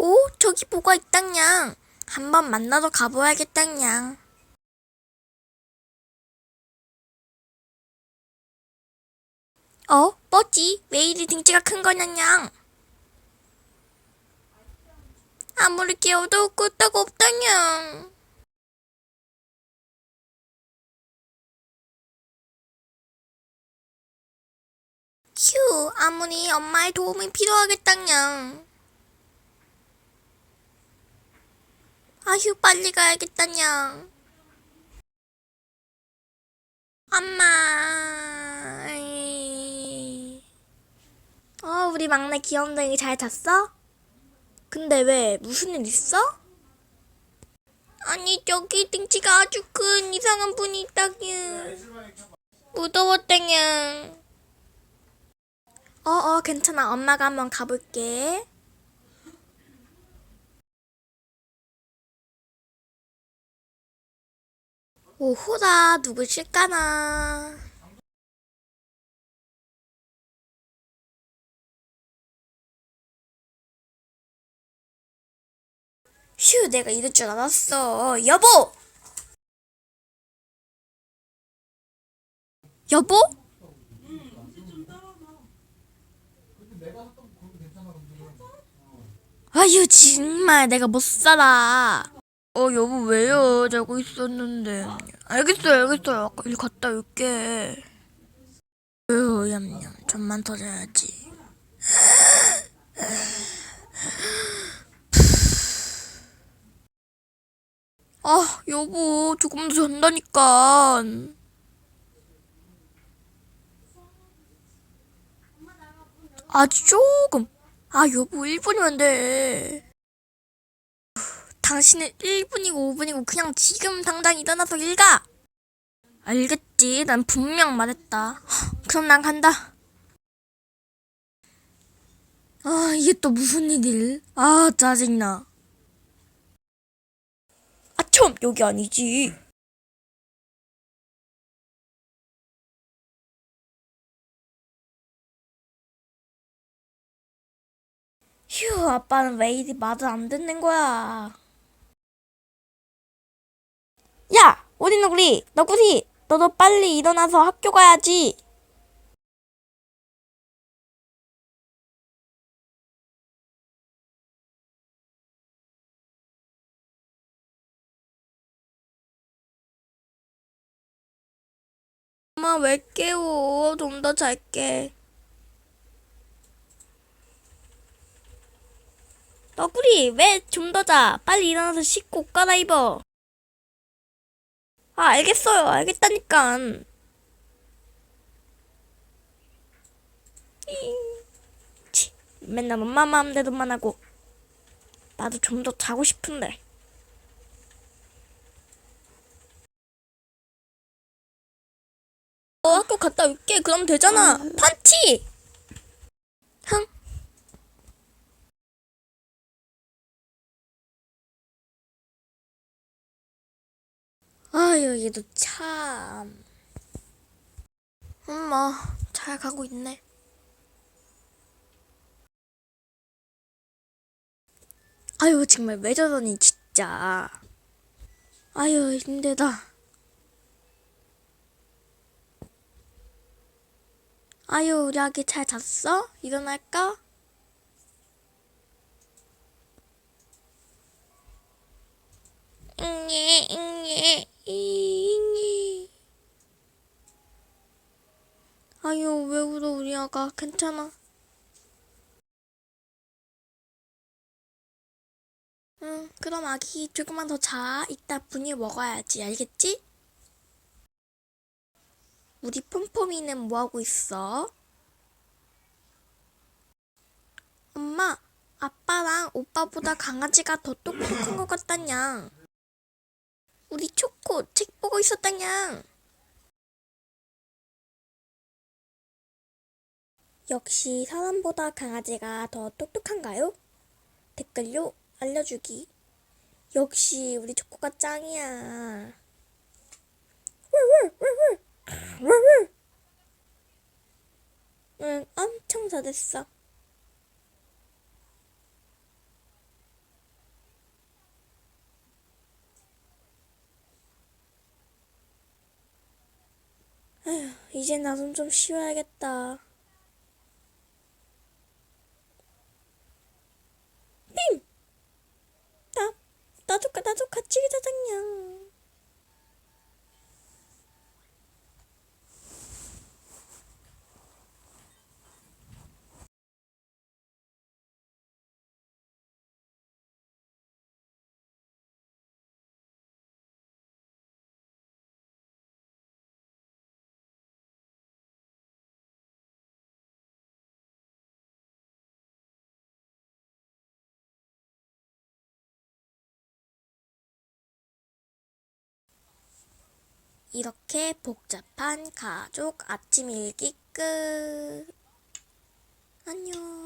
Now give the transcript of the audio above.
오, 저기 뭐가 있당냥. 한번 만나러 가봐야겠당냥. 어? 뭐지? 왜 이리 등치가 큰 거냐냥? 아무리 깨워도 끄떡 없다냥. 휴, 아무리 엄마의 도움이 필요하겠다냥. 아휴, 빨리 가야겠다냥. 엄마. 어, 우리 막내 귀염둥이 잘 잤어? 근데 왜, 무슨 일 있어? 아니, 저기 등치가 아주 큰 이상한 분이 있다냥. 무서웠다냥. 어, 어, 괜찮아. 엄마가 한번 가볼게. 오호라, 누구실까나? 휴, 내가 이럴 줄 알았어. 여보! 여보? 아유, 정말 내가 못 살아. 어, 여보, 왜요? 자고 있었는데. 알겠어요, 알겠어요. 아까 일 갔다 올게. 으, 얌얌. 좀만 더 자야지. 아, 여보, 조금 더 잔다니까. 아주 조금. 아, 여보, 1분이면 돼. 당신은 1분이고 5분이고 그냥 지금 당장 일어나서 일 가. 알겠지. 난 분명 말했다. 그럼 난 간다. 아, 이게 또 무슨 일일? 아, 짜증나. 아, 참, 여기 아니지. 휴, 아빠는 왜 이리 말을 안 듣는 거야? 야, 우리 너구리, 너구리, 너도 빨리 일어나서 학교 가야지. 엄마 왜 깨워? 좀 더 잘게. 너구리, 왜 좀 더 자? 빨리 일어나서 씻고 옷 갈아입어. 아, 알겠어요. 알겠다니까. 치, 맨날 엄마 마음대로만 하고. 나도 좀 더 자고 싶은데. 어, 학교 갔다 올게. 그럼 되잖아. 판치! 흥. 아유, 얘도 참. 엄마, 잘 가고 있네. 아유, 정말 왜 저러니, 진짜. 아유, 힘들다. 아유, 우리 아기 잘 잤어? 일어날까? 응예, 응예, 잉예. 아유, 왜 울어, 우리 아가. 괜찮아. 응, 그럼 아기 조금만 더 자. 이따 분유 먹어야지. 알겠지? 우리 폼폼이는 뭐하고 있어? 엄마, 아빠랑 오빠보다 강아지가 더 똑똑한 것 같다냥. 우리 초코 책 보고 있었다냥. 역시 사람보다 강아지가 더 똑똑한가요? 댓글로 알려주기. 역시 우리 초코가 짱이야. 응, 엄청 잘했어. 이제 나 좀 좀 쉬어야겠다. 빔! 나, 나도, 가- 나도 같이 자장냥. 이렇게 복잡한 가족 아침 일기 끝. 안녕.